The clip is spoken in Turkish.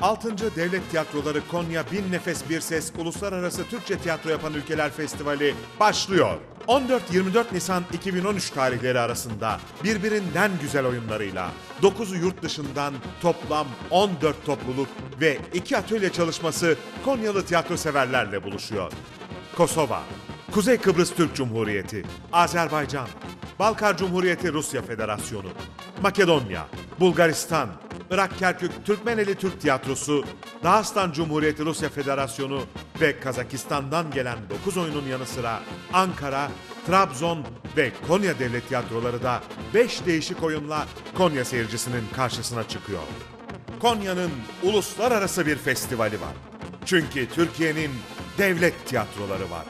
6. Devlet Tiyatroları Konya Bin Nefes Bir Ses Uluslararası Türkçe Tiyatro Yapan Ülkeler Festivali başlıyor. 14-24 Nisan 2013 tarihleri arasında birbirinden güzel oyunlarıyla 9'u yurt dışından toplam 14 topluluk ve 2 atölye çalışması Konyalı tiyatro severlerle buluşuyor. Kosova, Kuzey Kıbrıs Türk Cumhuriyeti, Azerbaycan, Balkar Cumhuriyeti Rusya Federasyonu, Makedonya, Bulgaristan, Irak Kerkük Türkmeneli Türk Tiyatrosu, Dağıstan Cumhuriyeti Rusya Federasyonu ve Kazakistan'dan gelen 9 oyunun yanı sıra Ankara, Trabzon ve Konya Devlet Tiyatroları da 5 değişik oyunla Konya seyircisinin karşısına çıkıyor. Konya'nın uluslararası bir festivali var. Çünkü Türkiye'nin devlet tiyatroları var.